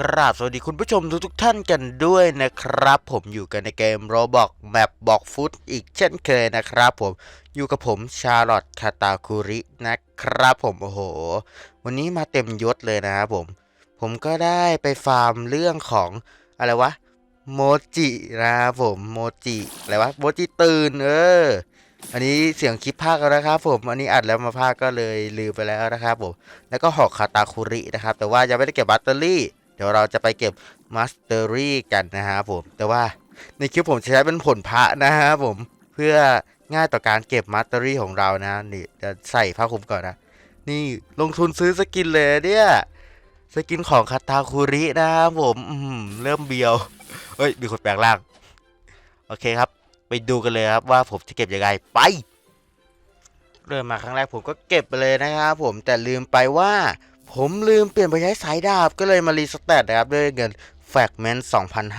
กราบสวัสดีคุณผู้ชมทุกทุกท่านกันด้วยนะครับ ผมอยู่กันในเกมโรบอกแมปบอกฟุตอีกเช่นเคยนะครับผมอยู่กับผมชาร์ลอตคาตาคุรินะครับผมโอ้โห วันนี้มาเต็มยศเลยนะครับผม ผมก็ได้ไปฟาร์มเรื่องของอะไรวะโมจินะครับผมโมจิอะไรวะโมจิตื่นเอออันนี้เสียงคลิปภาคแล้วนะครับผม อันนี้อัดแล้วมาภาคก็เลยลืมไปแล้วนะครับผม แล้วก็หอกคาตาคุรินะครับ แต่ว่ายังไม่ได้เก็บแบตเตอรี่ ดี๋ยวเราจะไปเก็บมาสเตอรี่กันนะครับผม แต่ว่าในคลิปผมใช้เป็นผลพระนะครับผมเพื่อง่ายต่อการเก็บมาสเตอรี่ของเรานะนี่จะใส่ผ้าคลุมก่อนนะ นี่ลงทุนซื้อสกินเลยเนี่ยสกินของคาตาคุรินะครับผมอืมเริ่มเบียวเฮ้ยมีคนแปลงร่าง โอเคครับ ไปดูกันเลยครับว่าผมจะเก็บยังไงไป เริ่มมาครั้งแรกผมก็เก็บไปเลยนะครับผมแต่ลืมไปว่า ผมลืมเปลี่ยนไปใช้สายดาบก็เลยมารีสแตทนะครับด้วยเงินแฟกเมนต์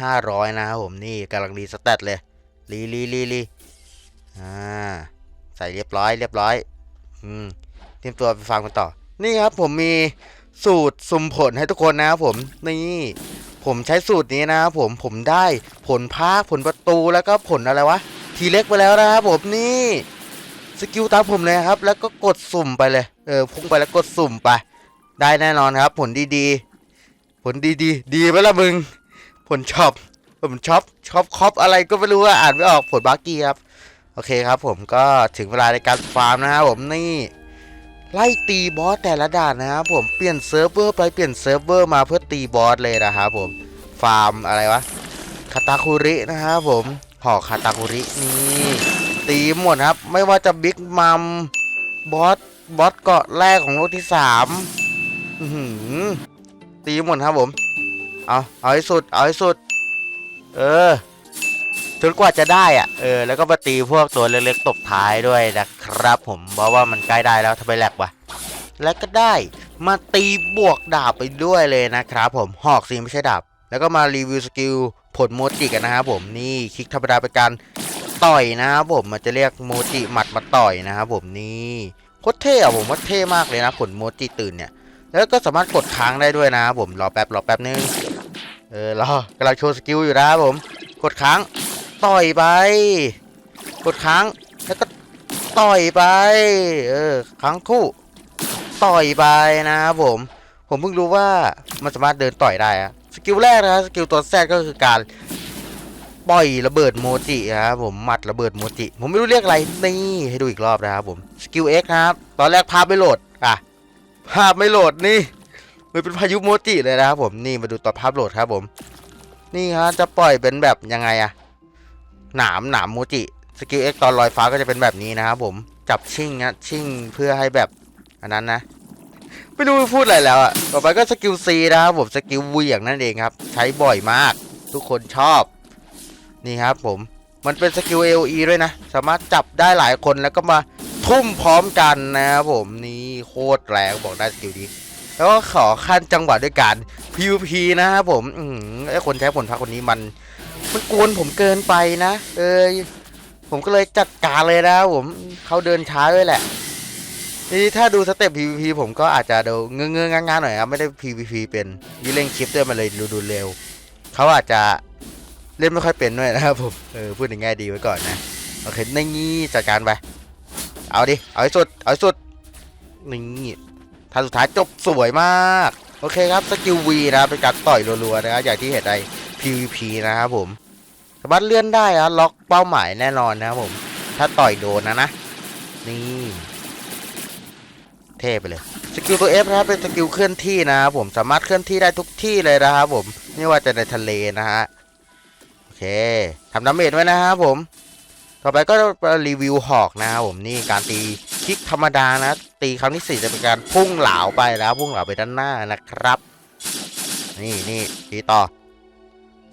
2,500 นะครับผมนี่กำลังรีสแตทเลยรีรีรีรีอ่าใส่เรียบร้อยเรียบร้อยอืมเตรียมตัวไปฟังกันต่อ นี่ครับผมมีสูตรสุ่มผลให้ทุกคนนะครับผมนี่ผมใช้สูตรนี้นะครับผมผมได้ผลพากผลประตูแล้วก็ผลอะไรวะ ทีเล็กไปแล้วนะครับผมนี่สกิลตามผมเลยครับ แล้วก็กดสุ่มไปเลยเออพุ่งไปแล้วกดสุ่มไป ได้แน่นอนครับ ผลดีๆ ผลดีๆ ดีไหมล่ะมึง ผลช็อปผมช็อปช็อปคอปอะไรก็ไม่รู้อะอ่านไม่ออกผลบาร์กี้ครับ โอเคครับผมก็ถึงเวลาในการฟาร์มนะครับผมนี่ไล่ตีบอสแต่ละด่านนะครับผมเปลี่ยนเซิร์ฟเวอร์ไปเปลี่ยนเซิร์ฟเวอร์มาเพื่อตีบอสเลยนะครับผมฟาร์มอะไรวะคาตาคุรินะครับผมหอกคาตาคุรินี่ตีหมดครับ ไม่ว่าจะบิ๊กมัมบอสบอสเกาะแรกของโลกที่สาม ตีหมดครับผม เอาเอาให้สุด เอาให้สุด เออจนกว่าจะได้อะเออ แล้วก็มาตีพวกตัวเล็กๆตบท้ายด้วยนะครับ ผม เพราะว่ามันใกล้ได้แล้วทำไมแหลกวะ แล้วก็ได้ มาตีบวกดาบไปด้วยเลยนะครับผม หอกสิไม่ใช่ดาบ แล้วก็มารีวิวสกิลผลโมจิกันนะครับผม นี่คลิกธรรมดาเป็นการต่อยนะครับผม มันจะเรียกโมจิหมัดมาต่อยนะครับผม นี่โคตรเท่อะผมว่าเท่มากเลยนะผลโมจิตื่นเนี่ย แล้วก็สามารถกดค้างได้ด้วยนะผมรอแป๊บรอแป๊บนึงเออรอกำลังโชว์สกิลอยู่นะผม กดค้างต่อยไป กดค้างแล้วก็ต่อยไปเออค้างคู่ ต่อยไปนะครับผม ผมเพิ่งรู้ว่ามันสามารถเดินต่อยได้อะสกิลแรกนะสกิลตัวแซดก็คือการปล่อยระเบิดโมจินะครับผมมัดระเบิดโมจิผมไม่รู้เรียกอะไรนี่ให้ดูอีกรอบนะครับผมสกิล X นะครับตอนแรกภาพไม่โหลดอะ ภาพไม่โหลดนี่มันเป็นพายุโมจิเลยนะครับผมนี่มาดูตอนภาพโหลดครับผม นี่ฮะจะปล่อยเป็นแบบยังไงอะหนามหนามโมจิสกิล X ตอนลอยฟ้าก็จะเป็นแบบนี้นะครับผมจับชิ่งนะชิ่งเพื่อให้แบบอันนั้นนะไม่รู้จะพูดอะไรแล้วอะต่อไปก็สกิล C นะครับผมสกิลเหวี่ยงนั่นเองครับ ใช้บ่อยมาก ทุกคนชอบนี่ครับผมมันเป็นสกิล AOE ด้วยนะ สามารถจับได้หลายคนแล้วก็มาทุ่มพร้อมกันนะครับผมนี่ คตรแรงบอกได้สกิลนี้แล้วก็ขอขั้นจังหวะด้วยการ PVP นะครับผมอือไอคนใช้ผลพักคนนี้มัน มันกวนผมเกินไปนะเออผมก็เลยจัดการเลยนะผมเขาเดินช้าด้วยแหละนี่ถ้าดูสเต็ป PVP ผมก็อาจจะดูเงื้อๆงานๆหน่อยครับไม่ได้ PVP เป็นยี่เล่งคลิปด้วยมันเลยดูดูเร็วเขาอาจจะเล่นไม่ค่อยเป็นด้วยนะครับผมเออพูดในแง่ดีไว้ก่อนนะโอเคในงี้จัดการไปเอาดิเอาให้สุดเอาให้สุด นี่ท่าสุดท้ายจบสวยมาก โอเคครับสกิล V นะเป็นการต่อยรัวๆนะครับอย่างที่เห็นใน PVP นะครับผมสามารถเลื่อนได้นะล็อกเป้าหมายแน่นอนนะครับผม ถ้าต่อยโดนนะนะ นี่ เท่ไปเลยสกิลตัว F นะครับเป็นสกิลเคลื่อนที่นะครับผมสามารถเคลื่อนที่ได้ทุกที่เลยนะครับผมไม่ว่าจะในทะเลนะฮะโอเคทำดาเมจไว้นะครับผม ต่อไปก็รีวิวหอกนะครับผมนี่การตีคลิกธรรมดานะ ตีครั้งที่สี่จะเป็นการพุ่งเหลาไปแล้วพุ่งเหลาไปด้านหน้านะครับ นี่นี่ตีต่อ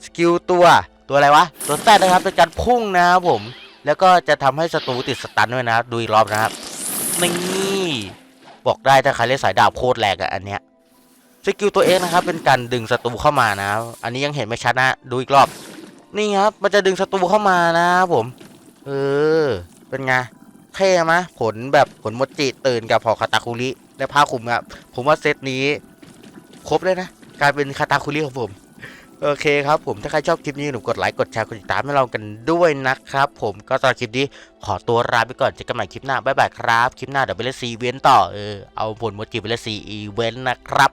สกิลตัวตัวอะไรวะตัวแซดนะครับเป็นการพุ่งนะครับผม แล้วก็จะทำให้ศัตรูติดสตันด้วยนะดูอีกรอบนะครับนี่บอกได้ถ้าใครเล่นสายดาบโคตรแรงอะอันเนี้ยสกิลตัวเองนะครับเป็นการดึงศัตรูเข้ามานะครับอันนี้ยังเห็นไม่ชัดนะ ดูอีกรอบ นี่ครับ มันจะดึงศัตรูเข้ามานะครับผม เออ เป็นไงเท่ไหมผลแบบผลโมจิตื่นกับพอคาตาคุริและผ้าคลุมครับผมว่าเซตนี้ ครบเลยนะกลายเป็นคาตาคุริของผม โอเคครับผมถ้าใครชอบคลิปนี้หนูกดไลค์กดแชร์กดติดตามให้เรากันด้วยนะครับ ผมก็ตอนคลิปนี้ขอตัวลาไปก่อนเจอกันใหม่คลิปหน้าบ๊ายบายครับ คลิปหน้าเดี๋ยวไปเล่นซีเวนต่อเออเอาผลโมจิไปเล่นซีอีเวนต์นะครับ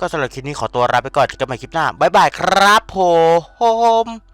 ก็สำหรับคลิปนี้ขอตัวลาไปก่อนเจอกันใหม่คลิปหน้าบ๊ายบายครับผม